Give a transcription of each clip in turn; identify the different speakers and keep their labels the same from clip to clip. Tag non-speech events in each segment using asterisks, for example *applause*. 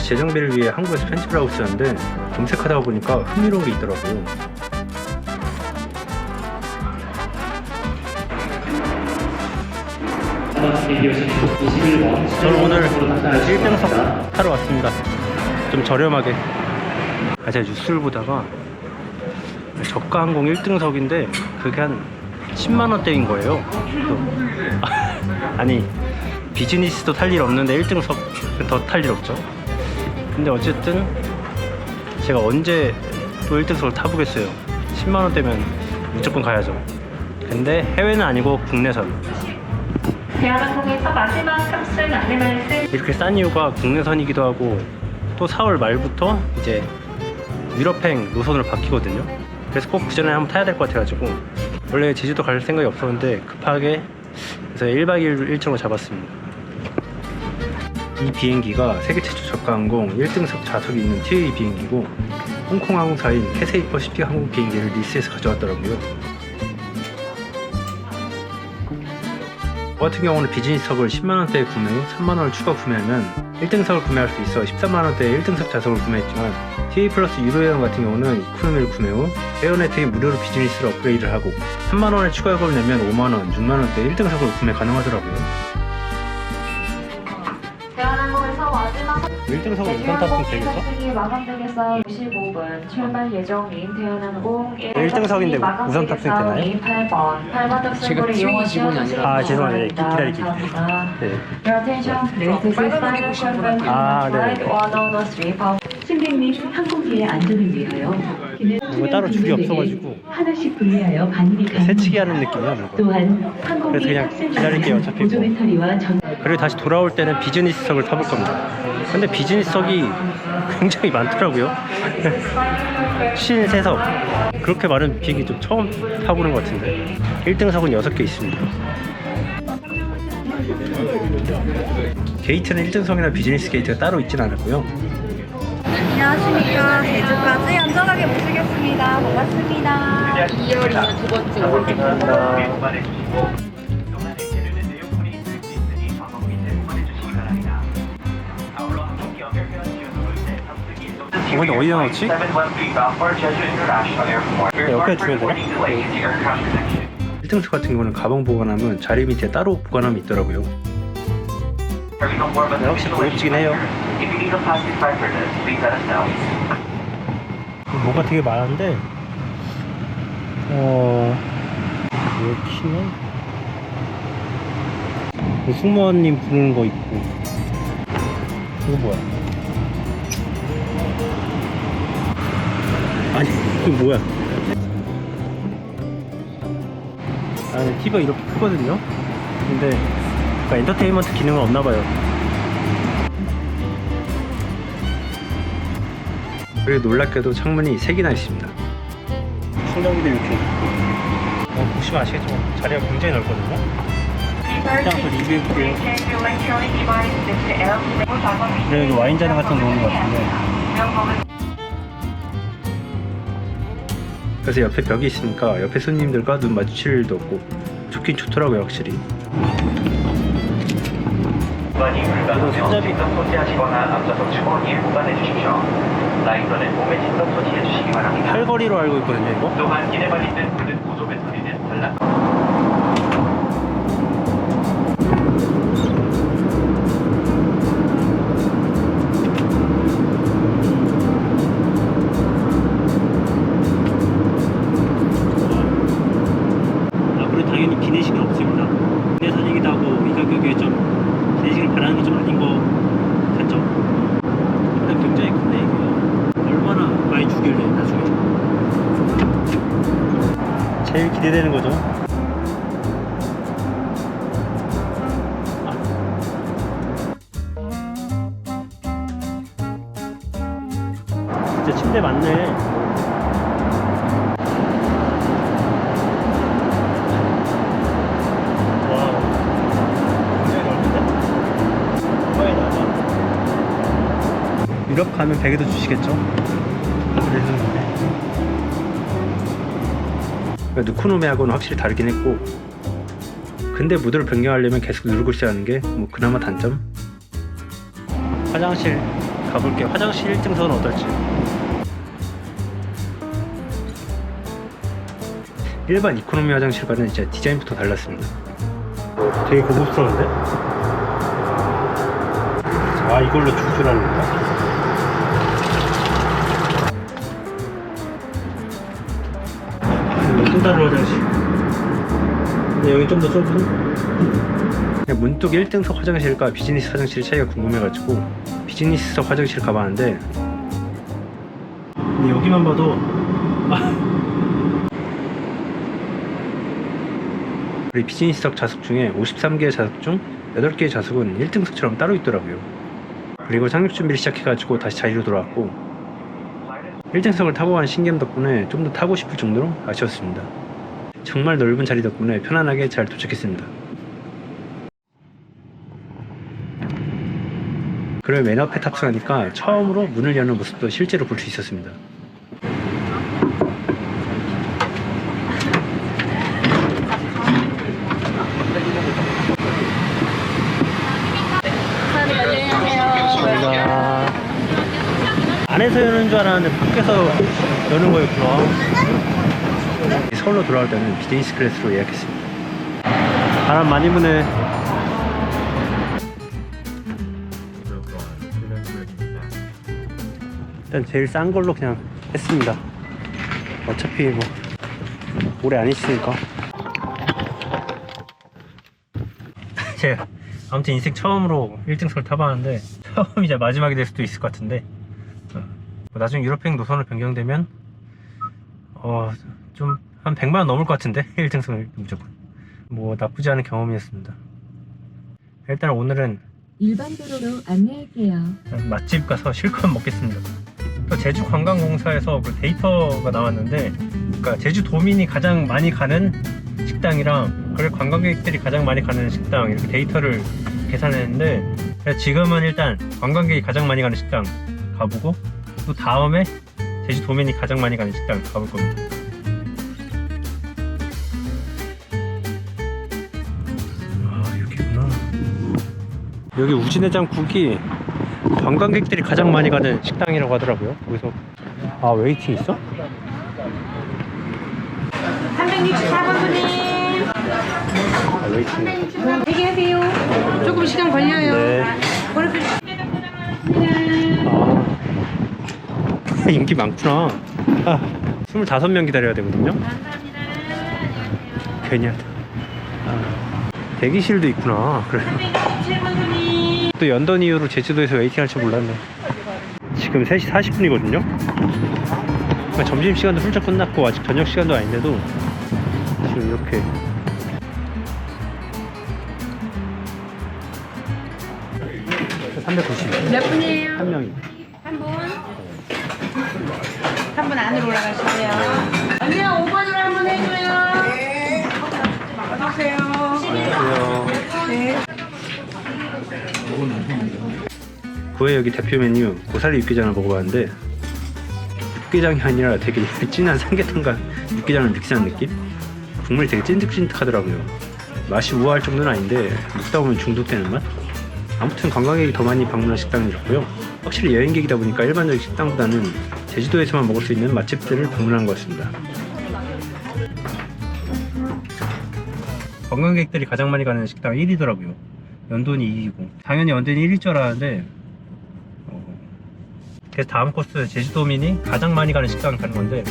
Speaker 1: 다시 재정비를 위해 한국에서 편집을 하고 있었는데 검색하다 보니까 흥미로운 게 있더라고요. 저는 오늘 1등석 타러 왔습니다. 좀 저렴하게. 아, 제가 뉴스를 보다가 저가 항공 1등석인데 그게 한 10만 원대인 거예요. *laughs* 아니 비즈니스도 탈 일 없는데 1등석 더 탈 일 없죠. 근데 어쨌든 제가 언제 또 1등석을 타보겠어요. 10만 원대면 무조건 가야죠. 근데 해외는 아니고 국내선.
Speaker 2: 대한항공에서 마지막 탑승 안내 말씀
Speaker 1: 이렇게 싼 이유가 국내선이기도 하고 또 4월 말부터 이제 유럽행 노선으로 바뀌거든요. 그래서 꼭 그 전에 한번 타야 될 것 같아가지고 원래 제주도 갈 생각이 없었는데 급하게 그래서 1박 2일 일정을 잡았습니다. 이 비행기가 세계 최초 저가 항공 1등석 좌석이 있는 TA 비행기고 홍콩 항공사인 캐세이 퍼시픽 항공 비행기를 리스에서 가져왔더라고요. 저 같은 경우는 비즈니스석을 10만원대에 구매 후 3만원을 추가 구매하면 1등석을 구매할 수 있어 13만원대에 1등석 좌석을 구매했지만 TA 플러스 유로여행 같은 경우는 이코노미를 구매 후 회원 혜택이 무료로 비즈니스로 업그레이드를 하고 3만원의 추가 요금을 내면 5만원, 6만원대 1등석을 구매 가능하더라고요 1등석은 우선 탑승 되겠죠?
Speaker 2: 탑승이 마감되겠어 55분 출발 예정인 대한항공
Speaker 1: 1등석인데 우선 탑승 되나요?
Speaker 2: 8번 8번 탑승구를 이용하시면
Speaker 1: 아, 죄송합니다. 기다릴게요. 네.
Speaker 2: Your attention please this is final confirmation
Speaker 1: 아, 네.
Speaker 2: flight 1013 pound
Speaker 3: 승객님 항공기의 안전을 위하여
Speaker 1: 이거 따로 줄이 없어가지고
Speaker 3: 하나씩 분리하여 반입이.
Speaker 1: 새치기 하는 느낌이야 뭔가.
Speaker 3: 또한 항공기
Speaker 1: 그냥 기다릴게요,
Speaker 3: 전
Speaker 1: 어차피
Speaker 3: 보조
Speaker 1: 뭐.
Speaker 3: 배터리와 전
Speaker 1: 그리고 다시 돌아올 때는 비즈니스석을 타볼 겁니다. 근데 비즈니스석이 굉장히 많더라고요. *laughs* 신세석. 그렇게 많은 비행기 좀 처음 타보는 것 같은데. 1등석은 6개 있습니다. 게이트는 1등석이나 비즈니스 게이트가 따로 있진 않았고요
Speaker 4: 안녕하십니까. 제주까지 안전하게 모시겠습니다. 반갑습니다. 2열이면 두 번째
Speaker 1: 이건 어디다 넣지? 옆에 주면 되나? 1등석 같은 경우는 가방 보관하면 자리 밑에 따로 보관함이 있더라고요 네, 확실히 고급지긴 해요 뭐가 되게 많은데? 어 여기는 그 승무원님 부르는 거 있고. 이거 뭐야? 아니 이거 뭐야? 아 TV가 이렇게 크거든요? 근데 그 엔터테인먼트 기능은 없나 봐요 그리고 놀랍게도 창문이 3개나 있습니다. 충전기도 이렇게 어, 보시면 아시겠지만 자리가 굉장히 넓거든요. 일단 리뷰해볼게요. 네, 여기 와인 잔 같은 거 놓은 것 같은데. 그래서 옆에 벽이 있으니까 옆에 손님들과 눈 마주칠 일도 없고 좋긴 좋더라고요 확실히
Speaker 5: 이건 손잡이 소지하시거나 앞좌석 주머니에 보관해 주십시오. 라이터는 몸에 진동 소지해 주시기 바랍니다.
Speaker 1: 팔걸이로 알고 있거든요 이거
Speaker 5: 또한 이에 발리된 모든 보조 배터리는 전락
Speaker 1: 제일 기대되는 거죠. 진짜 침대 넓어. 유럽 가면 베개도 주시겠죠? 그래서 누쿠노메하고는 확실히 다르긴 했고 근데 무드를 변경하려면 계속 누르고 있어야 하는 게 뭐 그나마 단점 화장실 가볼게요. 화장실 1등석은 어떨지. 일반 이코노미 화장실과는 진짜 디자인부터 달랐습니다. 되게 고급스러운데? 아 이걸로 거 다른 화장실. 근데 여기 좀 더 좁은? 문득 1등석 화장실과 비즈니스 화장실 차이가 궁금해가지고 비즈니스석 화장실 가봤는데 근데 여기만 봐도 아. 우리 비즈니스석 좌석 중에 53개의 좌석 중 8개의 좌석은 1등석처럼 따로 있더라고요 그리고 착륙 준비를 시작해가지고 다시 자리로 돌아왔고 1등석을 타고 간 신기함 덕분에 좀 더 타고 싶을 정도로 아쉬웠습니다 정말 넓은 자리 덕분에 편안하게 잘 도착했습니다 그리고 맨 앞에 탑승하니까 처음으로 문을 여는 모습도 실제로 볼 수 있었습니다. 안에서 여는 줄 알았는데 밖에서 여는 거였구나. 서울로 돌아올 때는 비즈니스 클래스로 예약했습니다. 바람 많이 부네. 일단 제일 싼 걸로 그냥 했습니다. 어차피 뭐 오래 안 있으니까. 제가 아무튼 인생 처음으로 1등석을 타봤는데 처음이자 마지막이 될 수도 있을 것 같은데 어, 뭐 나중에 유럽행 노선을 변경되면 어 좀 한 100만 원 넘을 것 같은데 *laughs* 1등석을 무조건 뭐 나쁘지 않은 경험이었습니다. 일단 오늘은
Speaker 3: 일반 도로로 안내할게요.
Speaker 1: 맛집 가서 *laughs* 실컷 먹겠습니다. 또 제주 관광공사에서 그 데이터가 나왔는데, 그러니까 제주 도민이 가장 많이 가는 식당이랑 그리고 관광객들이 가장 많이 가는 식당 이렇게 데이터를 계산했는데, 그래서 지금은 일단 관광객이 가장 많이 가는 식당 가보고 또 다음에 제주 도민이 가장 많이 가는 식당 가볼 겁니다. 여기 우진해장국이 관광객들이 가장 많이 가는 식당이라고 하더라고요. 거기서 아 웨이팅 있어?
Speaker 4: 364번님
Speaker 1: 아 웨이팅.
Speaker 4: 대기하세요. 조금 시간 걸려요.
Speaker 1: 네. 아 인기 많구나. 아 25명 기다려야 되거든요. 괜히 하다. 아, 대기실도 있구나. 그래. 또 연던 이후로 제주도에서 웨이팅 할줄 몰랐네. 지금 3시 40분이거든요. 그러니까 점심시간도 훌쩍 끝났고 아직 저녁 시간도 아닌데도 지금 이렇게 390.
Speaker 4: 몇 분이에요?
Speaker 1: 한 명이.
Speaker 4: 한 분. 한 분 안으로 올라가시고요. 언니야 5번으로 한 번 해줘요. 네. 어서오세요.
Speaker 1: 안녕하세요. 구회 여기 대표 메뉴 고사리 육개장을 먹어봤는데 육개장이 아니라 되게 진한 삼계탕과 육개장을 믹스한 느낌? 국물이 되게 찐득찐득하더라고요. 맛이 우아할 정도는 아닌데 먹다 보면 중독되는 맛? 아무튼 관광객이 더 많이 방문한 식당이었고요. 확실히 여행객이다 보니까 일반적인 식당보다는 제주도에서만 먹을 수 있는 맛집들을 방문한 것 같습니다. 관광객들이 가장 많이 가는 식당 1위더라고요. 연돈이 2위고 당연히 연돈이 1위일 줄 알았는데 어, 그래서 다음 코스 제주도민이 가장 많이 가는 식당 가는 건데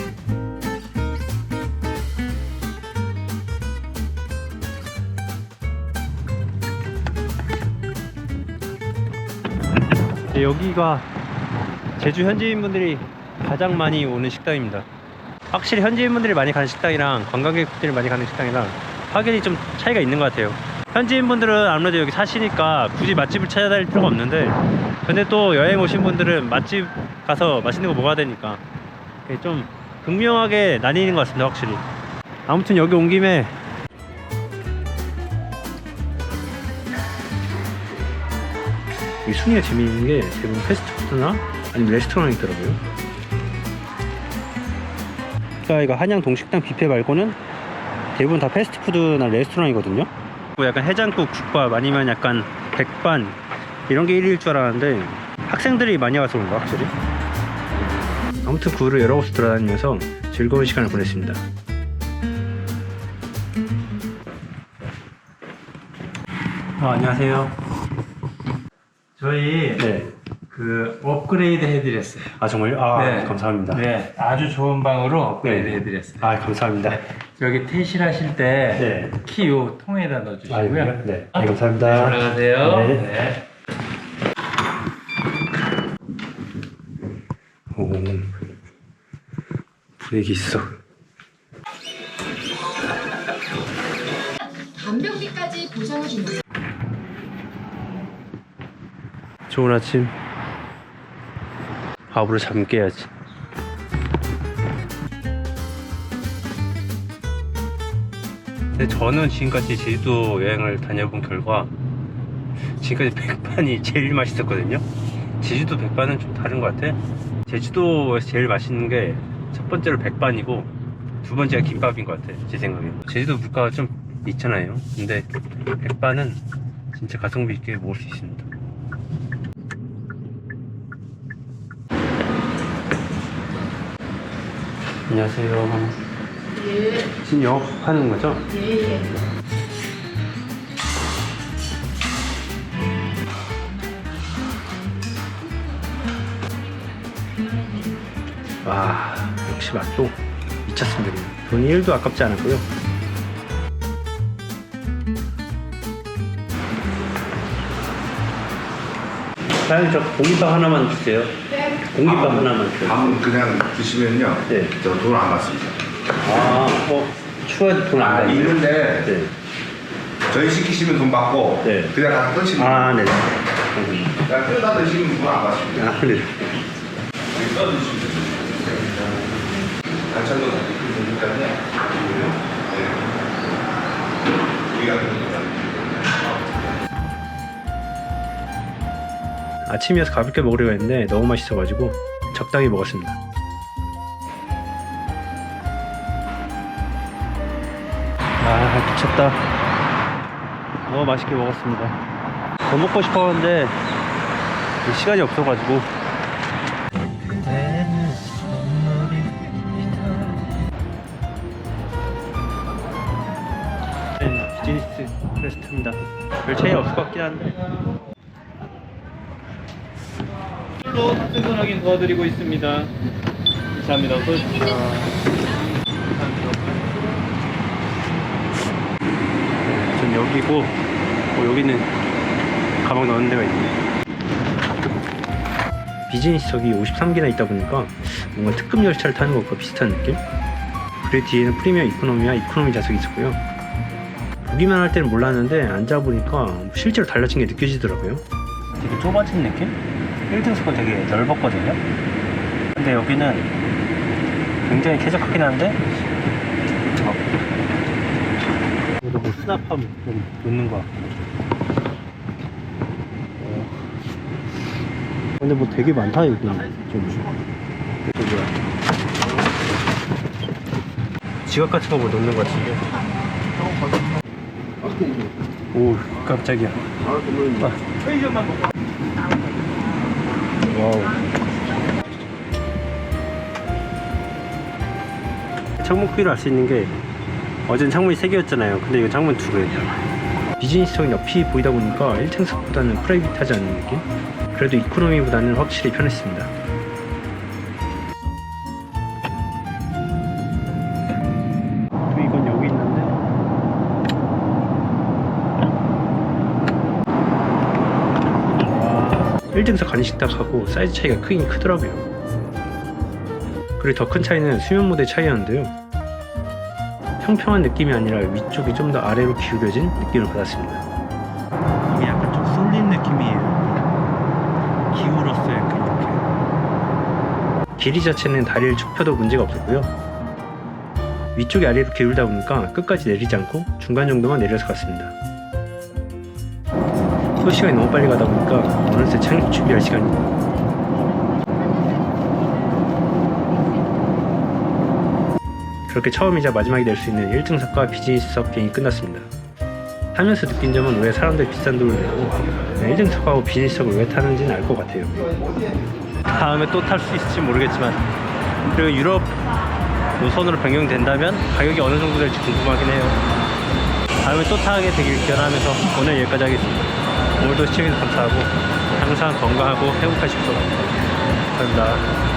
Speaker 1: 네, 여기가 제주 현지인분들이 가장 많이 오는 식당입니다. 확실히 현지인분들이 많이 가는 식당이랑 관광객들이 많이 가는 식당이랑 확연히 좀 차이가 있는 것 같아요. 현지인분들은 아무래도 여기 사시니까 굳이 맛집을 찾아다닐 필요가 없는데 근데 또 여행 오신 분들은 맛집 가서 맛있는 거 먹어야 되니까 좀 극명하게 나뉘는 것 같습니다 확실히 아무튼 여기 온 김에 이 순위가 재미있는 게 대부분 패스트푸드나 아니면 레스토랑이 있더라고요 그러니까 이거 한양 동식당 뷔페 말고는 대부분 다 패스트푸드나 레스토랑이거든요. 뭐 약간 해장국, 국밥 아니면 약간 백반 이런 게 1위일 줄 알았는데 학생들이 많이 와서 그런가 확실히 아무튼 구를 여러 곳을 돌아다니면서 즐거운 시간을 보냈습니다 아, 안녕하세요
Speaker 6: 저희
Speaker 1: 네.
Speaker 6: 그 업그레이드 해드렸어요.
Speaker 1: 아 정말요? 아
Speaker 6: 네.
Speaker 1: 감사합니다
Speaker 6: 네, 아주 좋은 방으로 업그레이드
Speaker 1: 네.
Speaker 6: 해드렸어요.
Speaker 1: 아 감사합니다
Speaker 6: 여기 퇴실하실 때
Speaker 1: 네.
Speaker 6: 키요 통에다
Speaker 1: 아,
Speaker 6: 넣어주시고요.
Speaker 1: 이거요? 네. 네, 감사합니다.
Speaker 6: 올라가세요.
Speaker 1: 네.
Speaker 6: 네.
Speaker 1: 브레이크 있어.
Speaker 3: 간병비까지 보상을 주는
Speaker 1: 좋은 아침. 밥으로 잠 깨야지. 근데 저는 지금까지 제주도 여행을 다녀본 결과 지금까지 백반이 제일 맛있었거든요. 제주도 백반은 좀 다른 것 같아. 제주도에서 제일 맛있는 게첫 번째로 백반이고 두 번째가 김밥인 것 같아. 제 생각에. 제주도 물가가 좀 있잖아요. 근데 백반은 진짜 가성비 있게 먹을 수 있습니다. 안녕하세요. 예. 지금 영업하는 거죠? 예, 예. 와, 역시 맛도 미쳤습니다. 돈이 1도 아깝지 않았고요. 사장님, 저 공깃밥 하나만 주세요. 공깃밥 하나만 주세요.
Speaker 7: 밥 그냥 드시면요.
Speaker 1: 네.
Speaker 7: 저 돈 안 받습니다.
Speaker 1: 아, 어, 추가도 돈안
Speaker 7: 아,
Speaker 1: 받는데?
Speaker 7: 있는데
Speaker 1: 네.
Speaker 7: 저희 시키시면 돈 받고
Speaker 1: 네.
Speaker 7: 그냥 가서 끊시면
Speaker 1: 아, 네.
Speaker 7: 그냥 끊어다 드시면 돈 안 받습니다.
Speaker 1: 아, 네.
Speaker 7: 여기 써주시면 됩니다. 우리가 그런 거
Speaker 1: 아침이어서 가볍게 먹으려고 했는데 너무 맛있어가지고 적당히 먹었습니다. 아 미쳤다. 너무 맛있게 먹었습니다. 더 먹고 싶었는데 시간이 없어가지고. 비즈니스 크레스트입니다. 별 차이 없을 것 같긴 한데.
Speaker 8: 로 탑승선 확인 도와드리고 있습니다. 감사합니다. 어서 오십시오.
Speaker 1: 전 여기고 어, 여기는 가방 넣는 데가 있네 비즈니스석이 53개나 있다 보니까 뭔가 특급 열차를 타는 것과 비슷한 느낌? 그리고 뒤에는 프리미엄 이코노미와 이코노미 좌석이 있었고요 보기만 할 때는 몰랐는데 앉아보니까 실제로 달라진 게 느껴지더라고요 되게 좁아진 느낌? 1등석은 되게 넓었거든요 근데 여기는 굉장히 쾌적하긴 한데 여기도 뭐 수납함 좀 놓는 거 같고. 어. 근데 뭐 되게 많다 여기 좀. 이거 뭐야? 지갑 같은 거뭐 놓는 거 같은데. 오 깜짝이야. 아. 와우. 창문 크기를 알 수 있는 게 어제는 창문이 3개였잖아요 근데 이건 창문 2개 비즈니스석이 옆이 보이다 보니까 1층석보다는 프라이빗하지 않은 느낌? 그래도 이코노미보다는 확실히 편했습니다 와 1등석 간식닭하고 사이즈 차이가 크긴 크더라고요 그리고 더 큰 차이는 수면 모드의 차이였는데요 평평한 느낌이 아니라 위쪽이 좀 더 아래로 기울여진 느낌을 받았습니다. 이게 약간 좀 쏠린 느낌이에요. 기울었어요, 이렇게. 길이 자체는 다리를 쭉 펴도 문제가 없었고요. 위쪽이 아래로 기울다 보니까 끝까지 내리지 않고 중간 정도만 내려서 갔습니다. 또 시간이 너무 빨리 가다 보니까 어느새 착륙 준비할 시간입니다. 그렇게 처음이자 마지막이 될 수 있는 1등석과 비즈니스석 비행이 끝났습니다. 타면서 느낀 점은 왜 사람들이 비싼 돈을 내고 1등석하고 비즈니스석을 왜 타는지는 알 것 같아요. 다음에 또 탈 수 있을지 모르겠지만 그리고 유럽 노선으로 변경된다면 가격이 어느 정도 될지 궁금하긴 해요. 다음에 또 타게 되길 기원하면서 오늘 여기까지 하겠습니다. 오늘도 시청해주셔서 감사하고 항상 건강하고 행복하십시오. 감사합니다.